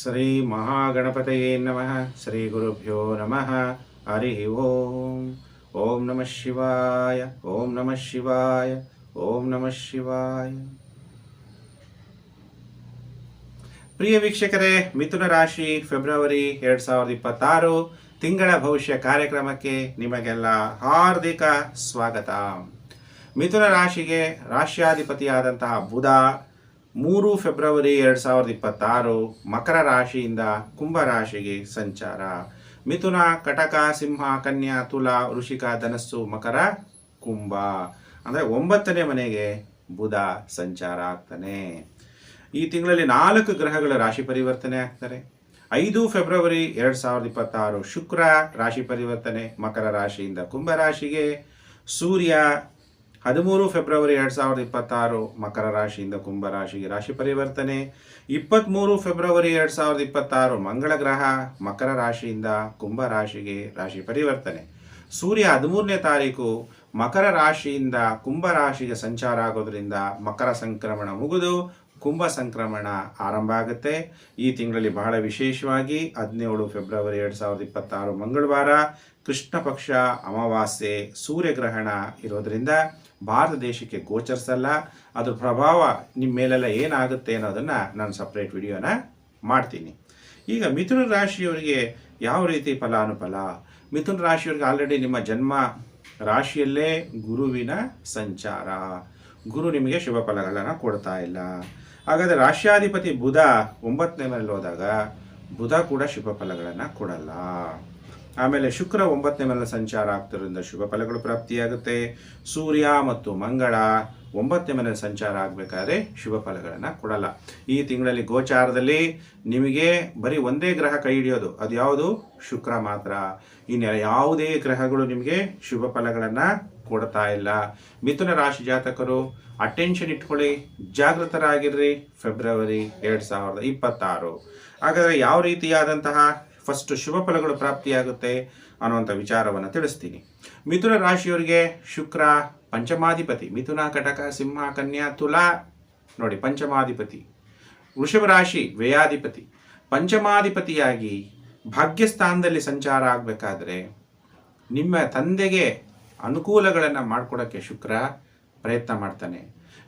ಶ್ರೀ ಮಹಾಗಣಪತಯೇ ನಮಃ ಶ್ರೀ ಗುರುಭ್ಯೋ ನಮಃ ಹರಿ ಓಂ ಓಂ ನಮಃ ಶಿವಾಯ ಓಂ ನಮಃ ಶಿವಾಯ ಓಂ ನಮಃ ಶಿವಾಯ ಪ್ರಿಯ ವೀಕ್ಷಕರೇ, ಮಿಥುನ ರಾಶಿ, ಫೆಬ್ರವರಿ ಎರಡ್ ಸಾವಿರದ ಇಪ್ಪತ್ತಾರು ತಿಂಗಳ ಭವಿಷ್ಯ ಕಾರ್ಯಕ್ರಮಕ್ಕೆ ನಿಮಗೆಲ್ಲ ಹಾರ್ದಿಕ ಸ್ವಾಗತ. ಮಿಥುನ ರಾಶಿಗೆ ರಾಶ್ಯಾಧಿಪತಿಯಾದಂತಹ ಬುಧ ಮೂರು ಫೆಬ್ರವರಿ ಎರಡು ಸಾವಿರದ ಇಪ್ಪತ್ತಾರು ಮಕರ ರಾಶಿಯಿಂದ ಕುಂಭ ರಾಶಿಗೆ ಸಂಚಾರ. ಮಿಥುನ, ಕಟಕ, ಸಿಂಹ, ಕನ್ಯಾ, ತುಲಾ ವೃಷಿಕ ಧನಸ್ಸು, ಮಕರ, ಕುಂಭ. ಅಂದರೆ ಒಂಬತ್ತನೇ ಮನೆಗೆ ಬುಧ ಸಂಚಾರ ಆಗ್ತಾನೆ. ಈ ತಿಂಗಳಲ್ಲಿ ನಾಲ್ಕು ಗ್ರಹಗಳ ರಾಶಿ ಪರಿವರ್ತನೆ ಆಗ್ತಾರೆ. ಐದು ಫೆಬ್ರವರಿ ಎರಡು ಸಾವಿರದ ಇಪ್ಪತ್ತಾರು ಶುಕ್ರ ರಾಶಿ ಪರಿವರ್ತನೆ, ಮಕರ ರಾಶಿಯಿಂದ ಕುಂಭ ರಾಶಿಗೆ, ಸೂರ್ಯ ಹದಿಮೂರು ಫೆಬ್ರವರಿ ಎರಡು ಸಾವಿರದ ಇಪ್ಪತ್ತಾರು ಮಕರ ರಾಶಿಯಿಂದ ಕುಂಭ ರಾಶಿಗೆ ರಾಶಿ ಪರಿವರ್ತನೆ. ಇಪ್ಪತ್ತ್ಮೂರು ಫೆಬ್ರವರಿ ಎರಡು ಸಾವಿರದ ಇಪ್ಪತ್ತಾರು ಮಂಗಳ ಗ್ರಹ ಮಕರ ರಾಶಿಯಿಂದ ಕುಂಭ ರಾಶಿಗೆ ರಾಶಿ ಪರಿವರ್ತನೆ. ಸೂರ್ಯ ಹದಿಮೂರನೇ ತಾರೀಕು ಮಕರ ರಾಶಿಯಿಂದ ಕುಂಭ ರಾಶಿಗೆ ಸಂಚಾರ ಆಗೋದ್ರಿಂದ ಮಕರ ಸಂಕ್ರಮಣ ಮುಗಿದು ಕುಂಭ ಸಂಕ್ರಮಣ ಆರಂಭ ಆಗುತ್ತೆ. ಈ ತಿಂಗಳಲ್ಲಿ ಬಹಳ ವಿಶೇಷವಾಗಿ ಹದಿನೇಳು ಫೆಬ್ರವರಿ ಎರಡು ಸಾವಿರದ ಇಪ್ಪತ್ತಾರು ಮಂಗಳವಾರ ಕೃಷ್ಣ ಪಕ್ಷ ಅಮಾವಾಸ್ಯೆ ಸೂರ್ಯಗ್ರಹಣ ಇರೋದ್ರಿಂದ ಭಾರತ ದೇಶಕ್ಕೆ ಗೋಚರಿಸಲ್ಲ ಅದ್ರ ಪ್ರಭಾವ ನಿಮ್ಮ ಮೇಲೆಲ್ಲ ಏನಾಗುತ್ತೆ ಅನ್ನೋದನ್ನು ನಾನು ಸಪ್ರೇಟ್ ವಿಡಿಯೋನ ಮಾಡ್ತೀನಿ. ಈಗ ಮಿಥುನ ರಾಶಿಯವರಿಗೆ ಯಾವ ರೀತಿ ಫಲಾನುಫಲ? ಮಿಥುನ ರಾಶಿಯವರಿಗೆ ಆಲ್ರೆಡಿ ನಿಮ್ಮ ಜನ್ಮ ರಾಶಿಯಲ್ಲೇ ಗುರುವಿನ ಸಂಚಾರ. ಗುರು ನಿಮಗೆ ಶುಭ ಫಲಗಳನ್ನು ಕೊಡ್ತಾ ಇಲ್ಲ. ಹಾಗಾದರೆ ರಾಷ್ಟ್ರಾಧಿಪತಿ ಬುಧ ಒಂಬತ್ತನೇ ಮನೇಲಿ ಹೋದಾಗ ಬುಧ ಕೂಡ ಶುಭ ಫಲಗಳನ್ನು ಕೊಡಲ್ಲ. ಆಮೇಲೆ ಶುಕ್ರ ಒಂಬತ್ತನೇ ಮೇಲೆ ಸಂಚಾರ ಆಗ್ತಿರೋದ್ರಿಂದ ಶುಭ ಫಲಗಳು ಪ್ರಾಪ್ತಿಯಾಗುತ್ತೆ. ಸೂರ್ಯ ಮತ್ತು ಮಂಗಳ ಒಂಬತ್ತನೇ ಮನೇಲಿ ಸಂಚಾರ ಆಗಬೇಕಾದ್ರೆ ಶುಭ ಫಲಗಳನ್ನು ಕೊಡಲ್ಲ. ಈ ತಿಂಗಳಲ್ಲಿ ಗೋಚಾರದಲ್ಲಿ ನಿಮಗೆ ಬರೀ ಒಂದೇ ಗ್ರಹ ಕೈ ಹಿಡಿಯೋದು, ಅದು ಯಾವುದು? ಶುಕ್ರ ಮಾತ್ರ. ಇನ್ನು ಯಾವುದೇ ಗ್ರಹಗಳು ನಿಮಗೆ ಶುಭ ಫಲಗಳನ್ನು ಕೊಡ್ತಾ ಇಲ್ಲ. ಮಿಥುನ ರಾಶಿ ಜಾತಕರು ಅಟೆನ್ಷನ್ ಇಟ್ಕೊಳ್ಳಿ, ಜಾಗೃತರಾಗಿರ್ರಿ. ಫೆಬ್ರವರಿ ಎರಡು ಸಾವಿರದ ಇಪ್ಪತ್ತಾರು. ಹಾಗಾದರೆ ಯಾವ ರೀತಿಯಾದಂತಹ ಫಸ್ಟ್ ಶುಭ ಫಲಗಳು ಪ್ರಾಪ್ತಿಯಾಗುತ್ತೆ ಅನ್ನುವಂಥ ವಿಚಾರವನ್ನು ತಿಳಿಸ್ತೀನಿ. ಮಿಥುನ ರಾಶಿಯವರಿಗೆ ಶುಕ್ರ ಪಂಚಮಾಧಿಪತಿ. ಮಿಥುನ ಕಟಕ, ಸಿಂಹ, ಕನ್ಯಾ, ತುಲಾ. ನೋಡಿ, ಪಂಚಮಾಧಿಪತಿ. ವೃಷಭ ರಾಶಿ, ವ್ಯಯಾಧಿಪತಿ. ಪಂಚಮಾಧಿಪತಿಯಾಗಿ ಭಾಗ್ಯಸ್ಥಾನದಲ್ಲಿ ಸಂಚಾರ ಆಗಬೇಕಾದ್ರೆ ನಿಮ್ಮ ತಂದೆಗೆ ಅನುಕೂಲಗಳನ್ನು ಮಾಡಿಕೊಡೋಕ್ಕೆ ಶುಕ್ರ ಪ್ರಯತ್ನ ಮಾಡ್ತಾನೆ.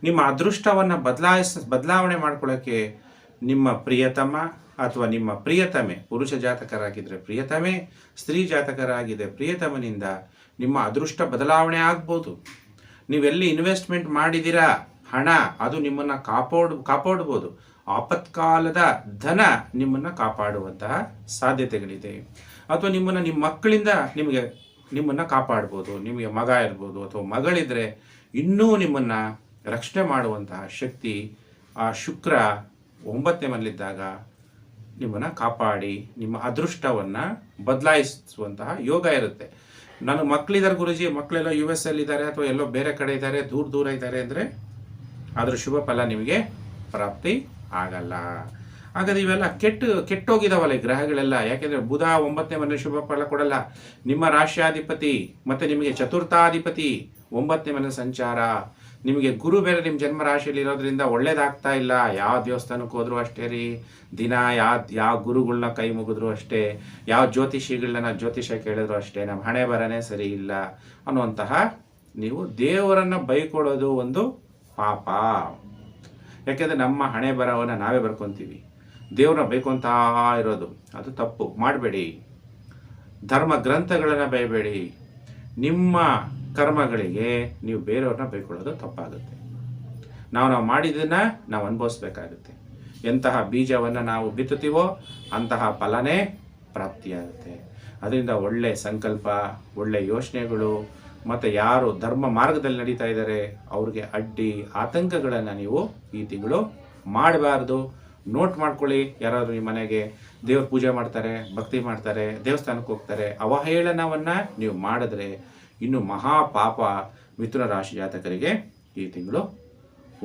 ನಿಮ್ಮ ಅದೃಷ್ಟವನ್ನು ಬದಲಾಯಿಸ, ಬದಲಾವಣೆ ಮಾಡ್ಕೊಳ್ಳೋಕ್ಕೆ ನಿಮ್ಮ ಪ್ರಿಯತಮ ಅಥವಾ ನಿಮ್ಮ ಪ್ರಿಯತಮೆ, ಪುರುಷ ಜಾತಕರಾಗಿದ್ದರೆ ಪ್ರಿಯತಮೆ, ಸ್ತ್ರೀ ಜಾತಕರಾಗಿದೆ ಪ್ರಿಯತಮನಿಂದ ನಿಮ್ಮ ಅದೃಷ್ಟ ಬದಲಾವಣೆ ಆಗ್ಬೋದು. ನೀವೆಲ್ಲಿ ಇನ್ವೆಸ್ಟ್ಮೆಂಟ್ ಮಾಡಿದ್ದೀರಾ? ಹಣ, ಅದು ನಿಮ್ಮನ್ನು ಕಾಪಾಡ್, ಕಾಪಾಡ್ಬೋದು. ಆಪತ್ಕಾಲದ ಧನ ನಿಮ್ಮನ್ನು ಕಾಪಾಡುವಂತಹ ಸಾಧ್ಯತೆಗಳಿದೆ. ಅಥವಾ ನಿಮ್ಮನ್ನು ನಿಮ್ಮ ಮಕ್ಕಳಿಂದ ನಿಮಗೆ ನಿಮ್ಮನ್ನು ಕಾಪಾಡ್ಬೋದು, ನಿಮಗೆ ಮಗ ಇರ್ಬೋದು ಅಥವಾ ಮಗಳಿದ್ರೆ ಇನ್ನೂ ನಿಮ್ಮನ್ನು ರಕ್ಷಣೆ ಮಾಡುವಂತಹ ಶಕ್ತಿ ಆ ಶುಕ್ರ ಒಂಬತ್ತನೇ ಮನೆಯಲ್ಲಿದ್ದಾಗ ನಿಮ್ಮನ್ನು ಕಾಪಾಡಿ, ನಿಮ್ಮ ಅದೃಷ್ಟವನ್ನು ಬದಲಾಯಿಸುವಂತಹ ಯೋಗ ಇರುತ್ತೆ. ನಾನು ಮಕ್ಕಳಿದ್ದಾರೆ ಗುರುಜಿ ಮಕ್ಕಳೆಲ್ಲ ಯು ಎಸ್ ಅಲ್ಲಿ ಇದ್ದಾರೆ ಅಥವಾ ಎಲ್ಲೋ ಬೇರೆ ಕಡೆ ಇದ್ದಾರೆ, ದೂರ ದೂರ ಇದ್ದಾರೆ ಅಂದರೆ ಅದರ ಶುಭ ಫಲ ನಿಮಗೆ ಪ್ರಾಪ್ತಿ ಆಗಲ್ಲ. ಹಾಗಾದ್ರೆ ಇವೆಲ್ಲ ಕೆಟ್ಟು, ಕೆಟ್ಟೋಗಿದಾವಲ್ಲ ಈ ಗ್ರಹಗಳೆಲ್ಲ. ಯಾಕೆಂದ್ರೆ ಬುಧ ಒಂಬತ್ತನೇ ಮನೆ ಶುಭ ಫಲ ಕೊಡಲ್ಲ. ನಿಮ್ಮ ರಾಶ್ಯಾಧಿಪತಿ ಮತ್ತೆ ನಿಮಗೆ ಚತುರ್ಥಾಧಿಪತಿ ಒಂಬತ್ತನೇ ಮನೆ ಸಂಚಾರ. ನಿಮಗೆ ಗುರು ಬೇರೆ ನಿಮ್ಮ ಜನ್ಮ ರಾಶಿಯಲ್ಲಿ ಇರೋದ್ರಿಂದ ಒಳ್ಳೇದಾಗ್ತಾ ಇಲ್ಲ. ಯಾವ ದೇವಸ್ಥಾನಕ್ಕೆ ಹೋದ್ರು ಅಷ್ಟೇ ರೀ. ದಿನ ಯಾವ ಯಾವ ಗುರುಗಳನ್ನ ಕೈ ಮುಗಿದ್ರು ಅಷ್ಟೇ. ಯಾವ ಜ್ಯೋತಿಷಿಗಳನ್ನ ಜ್ಯೋತಿಷ ಕೇಳಿದ್ರು ಅಷ್ಟೇ. ನಮ್ಮ ಹಣೆ ಬರನೇ ಸರಿ ಇಲ್ಲ ಅನ್ನುವಂತಹ ನೀವು ದೇವರನ್ನ ಬೈಕೊಡೋದು ಒಂದು ಪಾಪ. ಯಾಕೆಂದ್ರೆ ನಮ್ಮ ಹಣೆ ಬರವನ್ನು ನಾವೇ ಬರ್ಕೊಂತೀವಿ. ದೇವ್ರನ್ನ ಅಂತ ಇರೋದು, ಅದು ತಪ್ಪು. ಮಾಡಬೇಡಿ. ಧರ್ಮ ಗ್ರಂಥಗಳನ್ನು ಬೈಬೇಡಿ ನಿಮ್ಮ ಕರ್ಮಗಳಿಗೆ ನೀವು ಬೇರೆಯವ್ರನ್ನ ಬೈಕೊಳ್ಳೋದು ತಪ್ಪಾಗುತ್ತೆ. ನಾವು ನಾವು ಮಾಡಿದ್ದನ್ನು ನಾವು ಅನುಭವಿಸ್ಬೇಕಾಗುತ್ತೆ. ಎಂತಹ ಬೀಜವನ್ನು ನಾವು ಬಿತ್ತುತ್ತೀವೋ ಅಂತಹ ಫಲನೇ ಪ್ರಾಪ್ತಿಯಾಗುತ್ತೆ ಅದರಿಂದ ಒಳ್ಳೆ ಸಂಕಲ್ಪ, ಒಳ್ಳೆ ಯೋಚನೆಗಳು, ಮತ್ತು ಯಾರು ಧರ್ಮ ಮಾರ್ಗದಲ್ಲಿ ನಡೀತಾ ಇದ್ದಾರೆ, ಅವ್ರಿಗೆ ಅಡ್ಡಿ, ಆತಂಕಗಳನ್ನು ನೀವು ಈ ತಿಂಗಳು ಮಾಡಬಾರ್ದು. ನೋಟ್ ಮಾಡ್ಕೊಳ್ಳಿ. ಯಾರಾದರೂ ನಿಮ್ಮ ಮನೆಗೆ ದೇವ್ರ ಪೂಜೆ ಮಾಡ್ತಾರೆ, ಭಕ್ತಿ ಮಾಡ್ತಾರೆ, ದೇವಸ್ಥಾನಕ್ಕೆ ಹೋಗ್ತಾರೆ, ಅವಹೇಳನವನ್ನು ನೀವು ಮಾಡಿದ್ರೆ ಇನ್ನು ಮಹಾ ಪಾಪ ಮಿಥುನ ರಾಶಿ ಜಾತಕರಿಗೆ ಈ ತಿಂಗಳು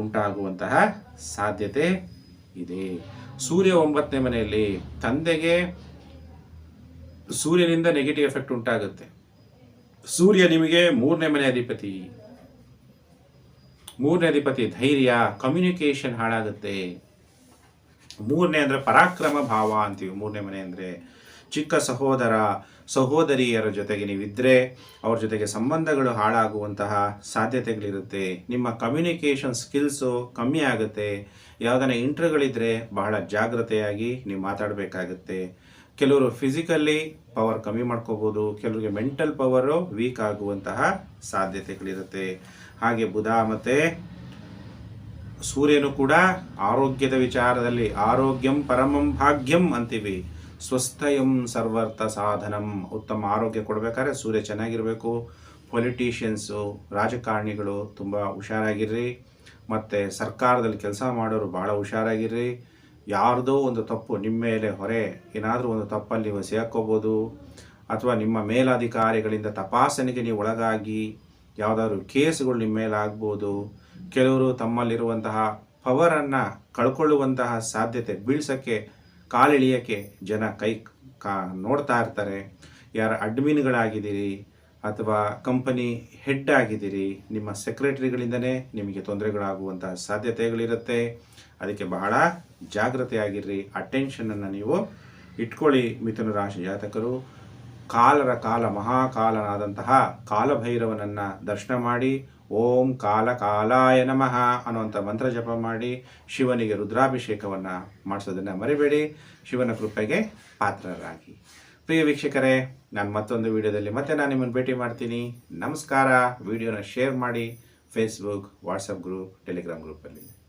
ಉಂಟಾಗುವಂತಹ ಸಾಧ್ಯತೆ ಇದೆ. ಸೂರ್ಯ ಒಂಬತ್ತನೇ ಮನೆಯಲ್ಲಿ ತಂದೆಗೆ ಸೂರ್ಯನಿಂದ ನೆಗೆಟಿವ್ ಎಫೆಕ್ಟ್ ಉಂಟಾಗುತ್ತೆ. ಸೂರ್ಯ ನಿಮಗೆ ಮೂರನೇ ಮನೆ ಅಧಿಪತಿ. ಮೂರನೇ ಅಧಿಪತಿ ಧೈರ್ಯ ಕಮ್ಯುನಿಕೇಶನ್ ಹಾಳಾಗುತ್ತೆ. ಮೂರನೇ ಅಂದರೆ ಪರಾಕ್ರಮ ಭಾವ ಅಂತೀವಿ. ಮೂರನೇ ಮನೆ ಅಂದರೆ ಚಿಕ್ಕ ಸಹೋದರ, ಸಹೋದರಿಯರ ಜೊತೆಗೆ ನೀವಿದ್ದರೆ ಅವ್ರ ಜೊತೆಗೆ ಸಂಬಂಧಗಳು ಹಾಳಾಗುವಂತಹ ಸಾಧ್ಯತೆಗಳಿರುತ್ತೆ. ನಿಮ್ಮ ಕಮ್ಯುನಿಕೇಷನ್ ಸ್ಕಿಲ್ಸು ಕಮ್ಮಿ ಆಗುತ್ತೆ. ಯಾವುದನ್ನ ಇಂಟ್ರ್ಗಳಿದ್ರೆ ಬಹಳ ಜಾಗ್ರತೆಯಾಗಿ ನೀವು ಮಾತಾಡಬೇಕಾಗುತ್ತೆ. ಕೆಲವರು ಫಿಸಿಕಲಿ ಪವರ್ ಕಮ್ಮಿ ಮಾಡ್ಕೋಬೋದು, ಕೆಲವರಿಗೆ ಮೆಂಟಲ್ ಪವರು ವೀಕ್ ಆಗುವಂತಹ ಸಾಧ್ಯತೆಗಳಿರುತ್ತೆ. ಹಾಗೆ ಬುಧ ಮತ್ತು ಸೂರ್ಯನು ಕೂಡ ಆರೋಗ್ಯದ ವಿಚಾರದಲ್ಲಿ ಆರೋಗ್ಯಂ ಪರಮಂ ಭಾಗ್ಯಂ ಅಂತೀವಿ. ಸ್ವಸ್ಥಯಂ ಸರ್ವರ್ಥ ಸಾಧನಂ. ಉತ್ತಮ ಆರೋಗ್ಯ ಕೊಡಬೇಕಾದ್ರೆ ಸೂರ್ಯ ಚೆನ್ನಾಗಿರಬೇಕು. ಪೊಲಿಟೀಷಿಯನ್ಸು ರಾಜಕಾರಣಿಗಳು ತುಂಬ ಹುಷಾರಾಗಿರ್ರಿ. ಮತ್ತು ಸರ್ಕಾರದಲ್ಲಿ ಕೆಲಸ ಮಾಡೋರು ಭಾಳ ಹುಷಾರಾಗಿರ್ರಿ. ಯಾರ್ದೋ ಒಂದು ತಪ್ಪು ನಿಮ್ಮ ಮೇಲೆ ಹೊರೆ. ಏನಾದರೂ ಒಂದು ತಪ್ಪಲ್ಲಿ ನೀವು ಸೇರ್ಕೋಬೋದು. ಅಥವಾ ನಿಮ್ಮ ಮೇಲಾಧಿಕಾರಿಗಳಿಂದ ತಪಾಸಣೆಗೆ ನೀವು ಒಳಗಾಗಿ ಯಾವುದಾದ್ರು ಕೇಸ್ಗಳು ನಿಮ್ಮ ಮೇಲೆ ಆಗ್ಬೋದು. ಕೆಲವರು ತಮ್ಮಲ್ಲಿರುವಂತಹ ಪವರನ್ನು ಕಳ್ಕೊಳ್ಳುವಂತಹ ಸಾಧ್ಯತೆ ಬೀಳ್ಸೋಕ್ಕೆ ಕಾಲಿಳಿಯೋಕ್ಕೆ ಜನ ಕೈ ಕಾ ನೋಡ್ತಾ ಇರ್ತಾರೆ. ಯಾರ ಅಡ್ಮಿನ್ಗಳಾಗಿದ್ದೀರಿ ಅಥವಾ ಕಂಪನಿ ಹೆಡ್ ಆಗಿದ್ದೀರಿ, ನಿಮ್ಮ ಸೆಕ್ರೆಟರಿಗಳಿಂದನೇ ನಿಮಗೆ ತೊಂದರೆಗಳಾಗುವಂತಹ ಸಾಧ್ಯತೆಗಳಿರುತ್ತೆ. ಅದಕ್ಕೆ ಬಹಳ ಜಾಗ್ರತೆಯಾಗಿರ್ರಿ. ಅಟೆನ್ಷನನ್ನು ನೀವು ಇಟ್ಕೊಳ್ಳಿ ಮಿಥುನ ರಾಶಿ ಜಾತಕರು. ಕಾಲರ ಕಾಲ, ಮಹಾಕಾಲನಾದಂತಹ ಕಾಲಭೈರವನನ್ನು ದರ್ಶನ ಮಾಡಿ, ಓಂ ಕಾಲ ಕಾಲಾಯ ನಮಃ ಅನ್ನುವಂಥ ಮಂತ್ರ ಜಪ ಮಾಡಿ, ಶಿವನಿಗೆ ರುದ್ರಾಭಿಷೇಕವನ್ನು ಮಾಡಿಸೋದನ್ನು ಮರಿಬೇಡಿ, ಶಿವನ ಕೃಪೆಗೆ ಪಾತ್ರರಾಗಿ. ಪ್ರಿಯ ವೀಕ್ಷಕರೇ, ನಾನು ಮತ್ತೊಂದು ವಿಡಿಯೋದಲ್ಲಿ ಮತ್ತೆ ನಾನು ನಿಮ್ಮನ್ನು ಭೇಟಿ ಮಾಡ್ತೀನಿ. ನಮಸ್ಕಾರ. ವಿಡಿಯೋನ ಶೇರ್ ಮಾಡಿ ಫೇಸ್ಬುಕ್ ವಾಟ್ಸಪ್ ಗ್ರೂಪ್ ಟೆಲಿಗ್ರಾಮ್ ಗ್ರೂಪಲ್ಲಿ